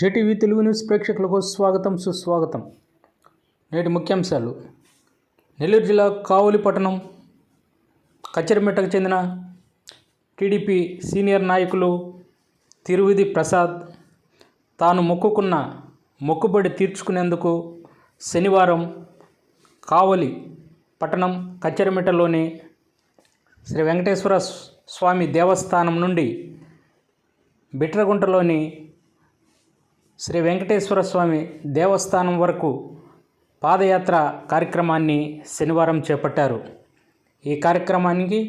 JTV Telugu news ప్రేక్షకులకు స్వాగతం సుస్వాగతం. నేటి ముఖ్యాంశాలు. నెల్లూరు జిల్లా కావలి పట్టణం కచ్చరిమెట్టకు చెందిన టీడీపీ సీనియర్ నాయకులు తిరువిధి ప్రసాద్ తాను మొక్కుకున్న మొక్కుబడి తీర్చుకునేందుకు శనివారం కావలి పట్టణం కచ్చరిమెట్టలోని శ్రీ వెంకటేశ్వర స్వామి దేవస్థానం నుండి బిట్రగుంటలోని శ్రీ వెంకటేశ్వర స్వామి దేవస్థానం వరకు పాదయాత్ర కార్యక్రమాన్ని శనివారం చేపట్టారు. ఈ కార్యక్రమానికి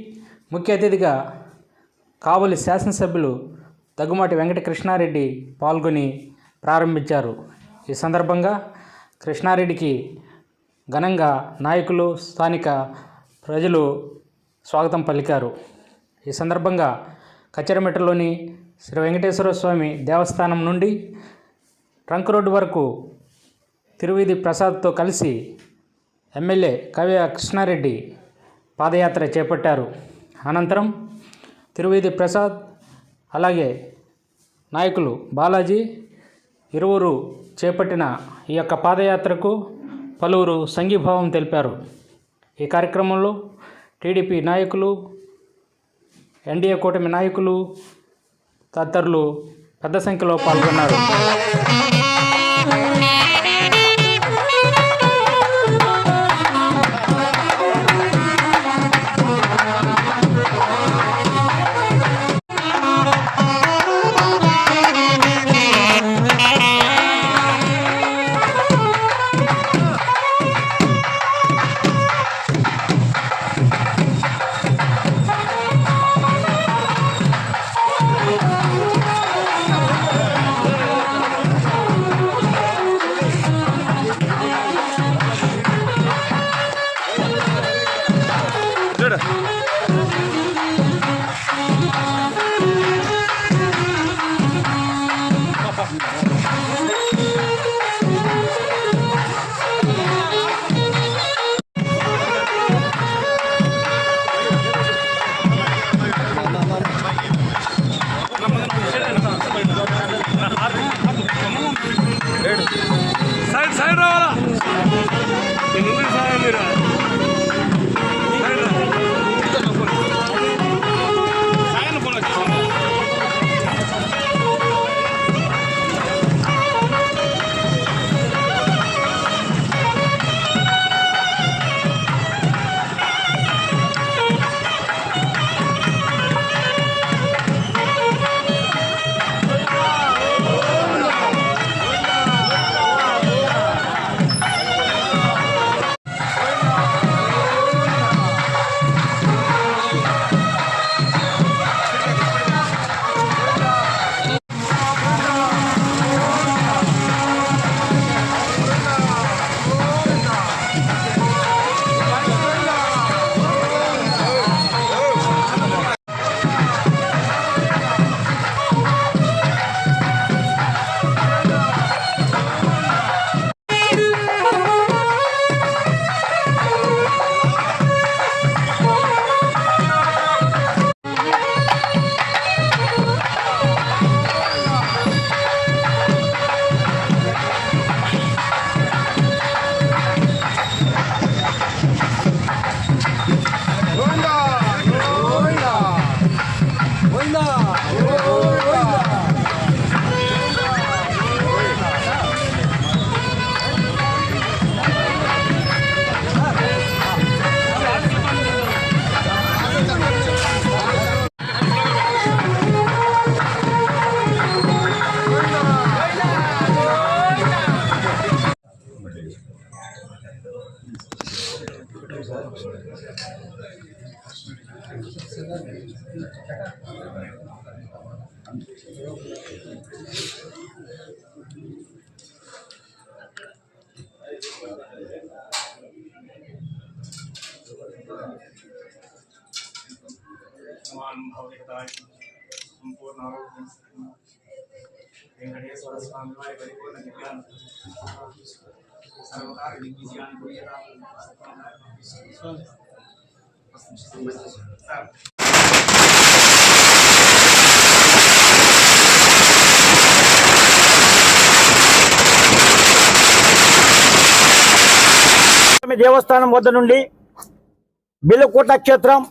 ముఖ్య అతిథిగా కావలి శాసనసభ్యులు దగ్గుమాటి వెంకటకృష్ణారెడ్డి పాల్గొని ప్రారంభించారు. ఈ సందర్భంగా కృష్ణారెడ్డికి ఘనంగా నాయకులు స్థానిక ప్రజలు స్వాగతం పలికారు. ఈ సందర్భంగా కచ్చరమెట్టలోని శ్రీ వెంకటేశ్వర స్వామి దేవస్థానం నుండి ట్రంక్ రోడ్డు వరకు తిరువిధి ప్రసాద్తో కలిసి ఎమ్మెల్యే కవ్య కృష్ణారెడ్డి పాదయాత్ర చేపట్టారు. అనంతరం తిరువిధి ప్రసాద్ అలాగే నాయకులు బాలాజీ ఇరువురు చేపట్టిన ఈ యొక్క పాదయాత్రకు పలువురు సంఘీభావం తెలిపారు. ఈ కార్యక్రమంలో టీడీపీ నాయకులు ఎన్డీఏ కూటమి నాయకులు తదితరులు పెద్ద సంఖ్యలో పాల్గొన్నారు. దేవస్థానం వద్ద నుండి బిల్లకోట క్షేత్రం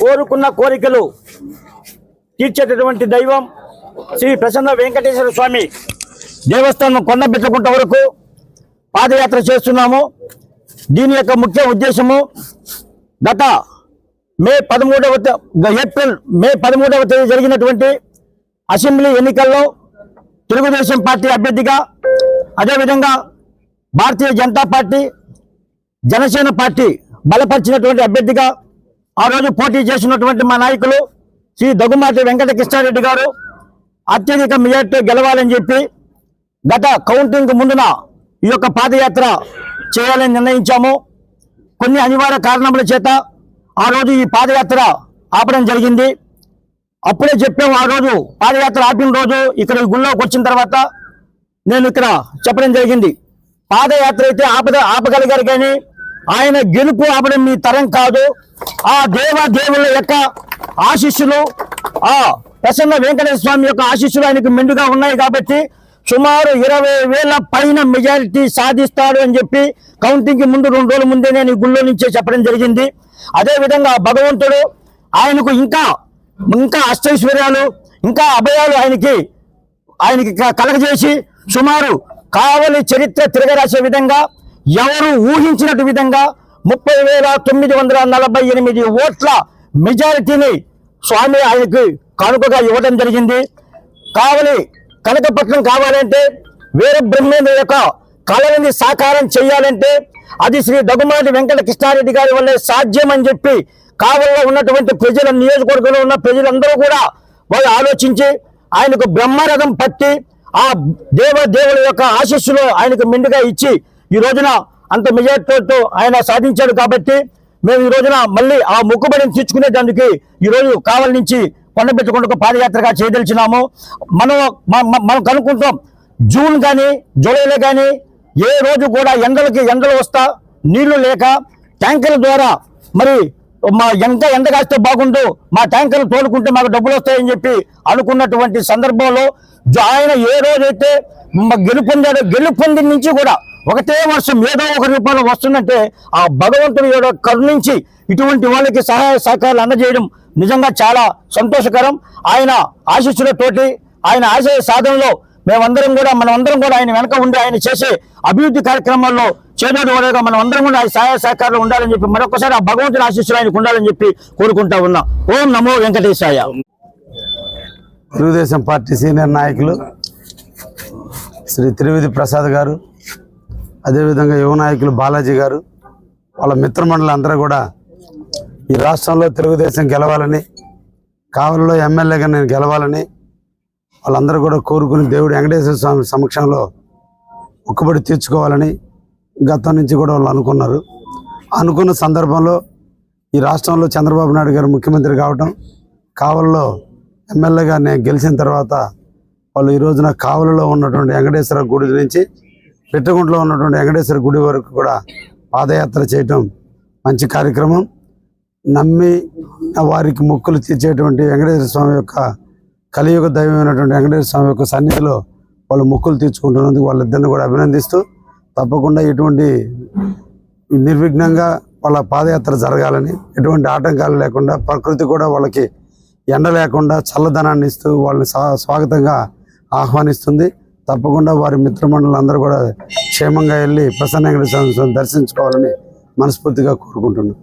కోరుకున్న కోరికలు తీర్చేటటువంటి దైవం శ్రీ ప్రసన్న వెంకటేశ్వర స్వామి దేవస్థానం కొండబిట్లకుంట వరకు పాదయాత్ర చేస్తున్నాము. దీని యొక్క ముఖ్య ఉద్దేశము గత మే పదమూడవ ఏప్రిల్ మే పదమూడవ తేదీ జరిగినటువంటి అసెంబ్లీ ఎన్నికల్లో తెలుగుదేశం పార్టీ అభ్యర్థిగా అదేవిధంగా భారతీయ జనతా పార్టీ జనసేన పార్టీ బలపరిచినటువంటి అభ్యర్థిగా ఆ రోజు పోటీ చేసినటువంటి మా నాయకులు శ్రీ దగ్గుమాటి వెంకట కృష్ణారెడ్డి గారు. అత్యధిక మెజార్టీ గెలవాలని చెప్పి గత కౌంటింగ్ ముందున ఈ యొక్క పాదయాత్ర చేయాలని నిర్ణయించాము. కొన్ని అనివార్య కారణముల చేత ఆ రోజు ఈ పాదయాత్ర ఆపడం జరిగింది. అప్పుడే చెప్పాము ఆ రోజు పాదయాత్ర ఆపిన రోజు ఇక్కడ గుళ్ళోకి వచ్చిన తర్వాత నేను ఇక్కడ చెప్పడం జరిగింది. పాదయాత్ర అయితే ఆపద ఆపగలిగారు కానీ ఆయన గెలుపు ఆపడం మీ తరం కాదు. ఆ దేవ దేవుళ్ళ యొక్క ఆశీస్సులు ఆ ప్రసన్న వెంకటేశ్వర స్వామి యొక్క ఆశీస్సులు ఆయనకు మెండుగా ఉన్నాయి కాబట్టి సుమారు ఇరవై వేల పైన మెజారిటీ సాధిస్తాడు అని చెప్పి కౌంటింగ్కి ముందు రెండు రోజుల ముందే నేను గుళ్ళో నుంచే చెప్పడం జరిగింది. అదే విధంగా భగవంతుడు ఆయనకు ఇంకా ఇంకా అష్టైశ్వర్యాలు ఇంకా అభయాలు ఆయనకి ఆయనకి కలగజేసి సుమారు కావలి చరిత్ర తిరగరాసే విధంగా ఎవరు ఊహించినట్టు విధంగా ముప్పై వేల తొమ్మిది వందల నలభై ఎనిమిది ఓట్ల మెజారిటీని స్వామి ఆయనకి కానుకగా ఇవ్వడం జరిగింది. కావలి కనకపట్నం కావాలంటే వీర బ్రహ్మేంద్ర యొక్క కళని సాకారం చేయాలంటే అది శ్రీ దగ్గుమాటి వెంకట కృష్ణారెడ్డి గారి వల్లే సాధ్యం అని చెప్పి కావలిలో ఉన్నటువంటి ప్రజల నియోజకవర్గంలో ఉన్న ప్రజలందరూ కూడా వాళ్ళు ఆలోచించి ఆయనకు బ్రహ్మరథం పట్టి ఆ దేవదేవుల యొక్క ఆశస్సులో ఆయనకు మెండుగా ఇచ్చి ఈ రోజున అంత మెజార్టీతో ఆయన సాధించాడు కాబట్టి మేము ఈ రోజున మళ్ళీ ఆ మొక్కుబడిని తీర్చుకునేదానికి ఈ రోజు కావలి నుంచి కొండబెట్టుకుంటూ పాదయాత్రగా చేయదలిచినాము. మనం మనం కనుక్కుంటాం. జూన్ కానీ జూలైలో కానీ ఏ రోజు కూడా ఎండలకి ఎండలు వస్తా నీళ్ళు లేక ట్యాంకర్ల ద్వారా మరి మా ఎంత ఎండ కాస్తే బాగుండు మా ట్యాంకర్లు తోలుకుంటే మాకు డబ్బులు వస్తాయని చెప్పి అనుకున్నటువంటి సందర్భంలో ఆయన ఏ రోజైతే గెలుపొందాడో గెలుపొంది నుంచి కూడా ఒకటే వర్షం ఏదో ఒక రూపంలో వస్తుందంటే ఆ భగవంతుడు ఏదో కరుణించి ఇటువంటి వాళ్ళకి సహాయ సహకారాలు అందజేయడం నిజంగా చాలా సంతోషకరం. ఆయన ఆశీస్సులతోటి ఆయన ఆశయ సాధనలో మేమందరం కూడా మనం అందరం కూడా ఆయన వెనక ఉండి ఆయన చేసే అభివృద్ధి కార్యక్రమాల్లో చేదోడు వాడగా మనం అందరం కూడా ఆయన సహాయ సహకారాలు ఉండాలని చెప్పి మరొకసారి ఆ భగవంతుని ఆశీస్సులు ఆయనకు ఉండాలని చెప్పి కోరుకుంటా ఉన్నా. ఓం నమో వెంకటేశాయ. తెలుగుదేశం పార్టీ సీనియర్ నాయకులు శ్రీ త్రివేది ప్రసాద్ గారు అదేవిధంగా యువ నాయకులు బాలాజీ గారు వాళ్ళ మిత్రమండలి అందరూ కూడా ఈ రాష్ట్రంలో తెలుగుదేశం గెలవాలని కావలిలో ఎమ్మెల్యేగా నేను గెలవాలని వాళ్ళందరూ కూడా కోరుకుని దేవుడు వెంకటేశ్వర స్వామి సమక్షంలో ఒక్కబడి తీర్చుకోవాలని గతం నుంచి కూడా వాళ్ళు అనుకున్నారు. అనుకున్న సందర్భంలో ఈ రాష్ట్రంలో చంద్రబాబు నాయుడు గారు ముఖ్యమంత్రి కావటం కావలిలో ఎమ్మెల్యేగా నేను గెలిచిన తర్వాత వాళ్ళు ఈ రోజున కావలిలో ఉన్నటువంటి వెంకటేశ్వర గుడి నుంచి పిట్టగుంటలో ఉన్నటువంటి వెంకటేశ్వర గుడి వరకు కూడా పాదయాత్ర చేయటం మంచి కార్యక్రమం. నమ్మి వారికి మొక్కులు తీర్చేటువంటి వెంకటేశ్వర స్వామి యొక్క కలియుగ దైవమైనటువంటి వెంకటేశ్వర స్వామి యొక్క సన్నిధిలో వాళ్ళు మొక్కులు తీర్చుకుంటున్నందుకు వాళ్ళిద్దరిని కూడా అభినందిస్తూ తప్పకుండా ఎటువంటి నిర్విఘ్నంగా వాళ్ళ పాదయాత్ర జరగాలని ఎటువంటి ఆటంకాలు లేకుండా ప్రకృతి కూడా వాళ్ళకి ఎండ లేకుండా చల్లదనాన్ని ఇస్తూ వాళ్ళని స్వా- స్వాగతంగా ఆహ్వానిస్తుంది. తప్పకుండా వారి మిత్రమండలందరూ కూడా క్షేమంగా వెళ్ళి ప్రసన్న వెంకటేశ్వర స్వామిని దర్శించుకోవాలని మనస్ఫూర్తిగా కోరుకుంటున్నాను